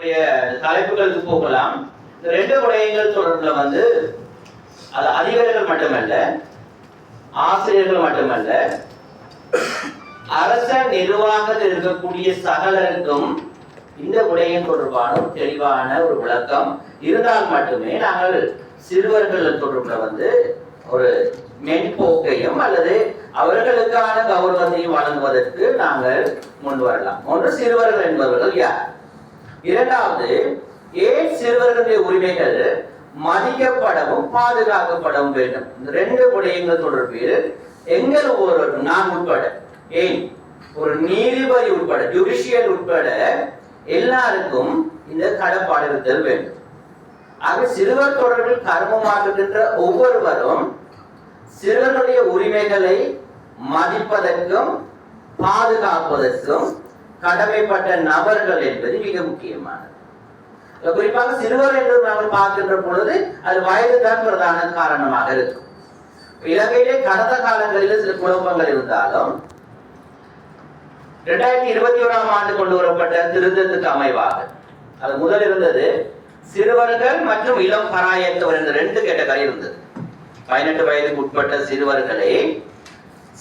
தலைப்புகளுக்கு போகலாம். இந்த ரெண்டு விடயங்கள் தொடர்பில் வந்து அது அதிகாரிகள் மட்டுமல்ல ஆசிரியர்கள் மட்டுமல்ல அரச நிர்வாகத்தில் இருக்கக்கூடிய சகலருக்கும் இந்த விடயம் தொடர்பான ஒரு தெளிவான ஒரு விளக்கம். இருந்தால் மட்டுமே நாங்கள் சிறுவர்கள் தொடர்பில் வந்து ஒரு மென்போக்கையும் அல்லது அவர்களுக்கான கௌரவத்தையும் வழங்குவதற்கு நாங்கள் முன் வரலாம். ஒன்று சிறுவர்கள் என்பவர்கள் யார்? இரண்டாவது ஏன் சிறுவர்களுடைய உரிமைகள் மதிக்கப்படவும் பாதுகாக்கப்படவும் வேண்டும்? இந்த ரெண்டு விடயங்கள் தொடர்பில் எங்கள் ஒரு நான் உட்பட ஏன்? ஒரு நீதிபதி உட்பட ஜுடிஷியல் உட்பட எல்லாருக்கும் இந்த கடப்பாடு இருத்தல் வேண்டும். ஆக சிறுவர் தொடர்பில் கர்மமாக்குகின்ற ஒவ்வொருவரும் சிறுவர்களுடைய உரிமைகளை மதிப்பதற்கும் பாதுகாப்பதற்கும் கடமைப்பட்ட நபர்கள் என்பது மிக முக்கியமானது. குறிப்பாக சிறுவர் என்று நாங்கள் பார்க்கின்ற பொழுது அது வயது தான் பிரதான காரணமாக இருக்கும். இலங்கையிலே கடந்த காலங்களில் சில குழப்பங்கள் இருந்தாலும் இரண்டாயிரத்தி இருபத்தி ஓராம் ஆண்டு கொண்டு வரப்பட்ட திருத்தத்துக்கு அமைவாக அது முதல் இருந்தது சிறுவர்கள் மற்றும் இளம் பராயத்தவர் என்ற ரெண்டு கேட்டகரி இருந்தது. பதினெட்டு வயதுக்கு உட்பட்ட சிறுவர்களை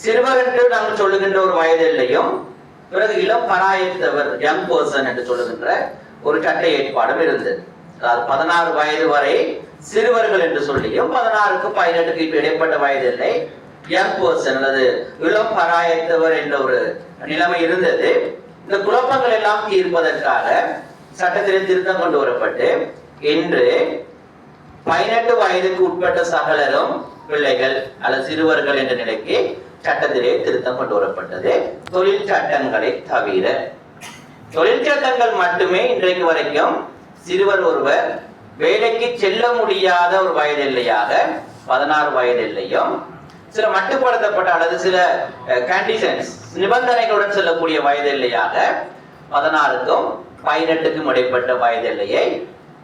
சிறுவர் என்று நாங்கள் சொல்லுகின்ற ஒரு வயது இல்லையும் பிறகு இளம் பராயத்தவர் யங் பர்சன் என்று சொல்லுகின்ற ஒரு சட்ட ஏற்பாடும் இருந்தது. அதாவது பதினாறு வயது வரை சிறுவர்கள் என்று சொல்லியும் பதினாறுக்கு பதினெட்டுக்கு இப்ப இடைப்பட்ட வயது இல்லை. யங் பர்சன் அல்லது இளம் பராயத்தவர் என்ற ஒரு நிலைமை இருந்தது. இந்த குழப்பங்கள் எல்லாம் தீர்ப்பதற்காக சட்டத்திலே திருத்தம் கொண்டு வரப்பட்டு இன்று பதினெட்டு வயதுக்கு உட்பட்ட சகலரும் பிள்ளைகள் அல்லது சிறுவர்கள் என்ற நிலைக்கு சட்டத்திலே திருத்தம் கொண்டு வரப்பட்டது. தொழில் சட்டங்களை தவிர. தொழில் சட்டங்கள் மட்டுமே இன்றைக்கு வரைக்கும் சிறுவர் ஒருவர் வேலைக்கு செல்ல முடியாத ஒரு வயது எல்லையாக பதினாறு வயது எல்லையும் சில மட்டுப்படுத்தப்பட்ட அல்லது சில கண்டிஷன்ஸ் நிபந்தனைகளுடன் செல்லக்கூடிய வயது எல்லையாக பதினாறுக்கும் பதினெட்டுக்கும் இடைப்பட்ட வயது எல்லையை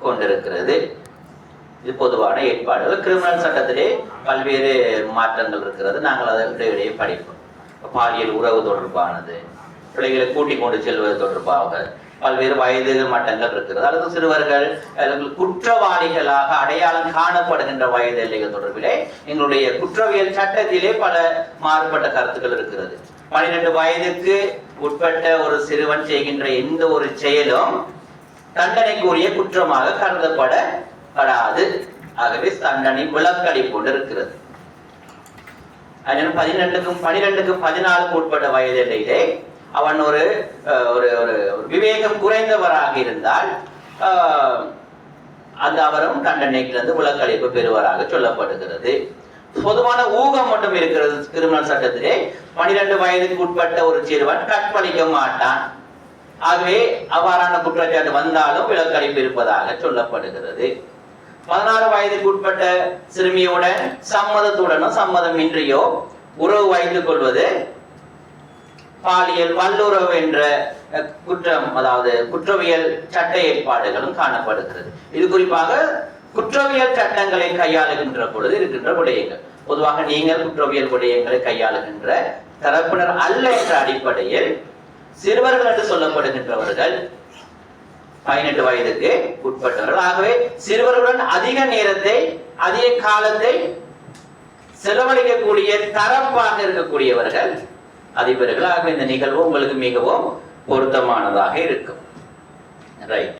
கொண்டிருக்கிறது. இது பொதுவான ஏற்பாடுகள். கிரிமினல் சட்டத்திலே பல்வேறு மாற்றங்கள் இருக்கிறது. நாங்கள் அதை இடையிடையே படிப்போம். பாலியல் உறவு தொடர்பானது பிள்ளைகளை கூட்டிக் கொண்டு செல்வது தொடர்பாக பல்வேறு வயது மட்டங்கள் இருக்கிறது. அல்லது சிறுவர்கள் குற்றவாளிகளாக அடையாளம் காணப்படுகின்ற வயது எல்லைகள் தொடர்பிலே எங்களுடைய குற்றவியல் சட்டத்திலே பல மாறுபட்ட கருத்துக்கள் இருக்கிறது. பன்னிரெண்டு வயதுக்கு உட்பட்ட ஒரு சிறுவன் செய்கின்ற எந்த ஒரு செயலும் தண்டனைக்குரிய குற்றமாக கருதப்பட படாது. ஆகவே சண்டனி விளக்கடி கொண்டு இருக்கிறது. அதனால் பதினெண்டுக்கும் பனிரெண்டுக்கும் பதினாலுக்கு உட்பட்ட வயது அவன் ஒரு ஒரு ஒரு விவேகம் குறைந்தவராக இருந்தால் அந்த அவரும் தண்டனைக்கிலிருந்து விலக்களிப்பு பெறுவராக சொல்லப்படுகிறது. பொதுவான ஊகம் மட்டும் இருக்கிறது கிரிமினல் சட்டத்திலே. பனிரெண்டு வயதுக்கு உட்பட்ட ஒரு சிறுவன் கற்பழிக்க மாட்டான். ஆகவே அவ்வாறான குற்றச்சாட்டு வந்தாலும் விலக்களிப்பு இருப்பதாக சொல்லப்படுகிறது. பதினாறு வயதுக்கு உட்பட்ட சிறுமியுடன் சம்மதத்துடனோ சம்மதம் இன்றியோ உறவு வைத்துக் கொள்வது பாலியல் வல்லுறவு என்ற குற்றம் அதாவது குற்றவியல் சட்ட ஏற்பாடுகளும் காணப்படுகிறது. இது குறிப்பாக குற்றவியல் சட்டங்களை கையாளுகின்ற பொழுது இருக்கின்ற விடயங்கள் பொதுவாக நீங்கள் குற்றவியல் விடயங்களை கையாளுகின்ற தரப்பினர் அல்ல என்ற அடிப்படையில் சிறுவர்கள் என்று சொல்லப்படுகின்றவர்கள் பதினெட்டு வயதுக்கு உட்பட்டவர்கள். ஆகவே சிறுவர்களுடன் அதிக நேரத்தை அதிக காலத்தை செலவழிக்கக்கூடிய தரப்பாக இருக்கக்கூடியவர்கள் அதிபர்கள் ஆகவே இந்த நிகழ்வு உங்களுக்கு மிகவும் பொருத்தமானதாக இருக்கும். ரைட்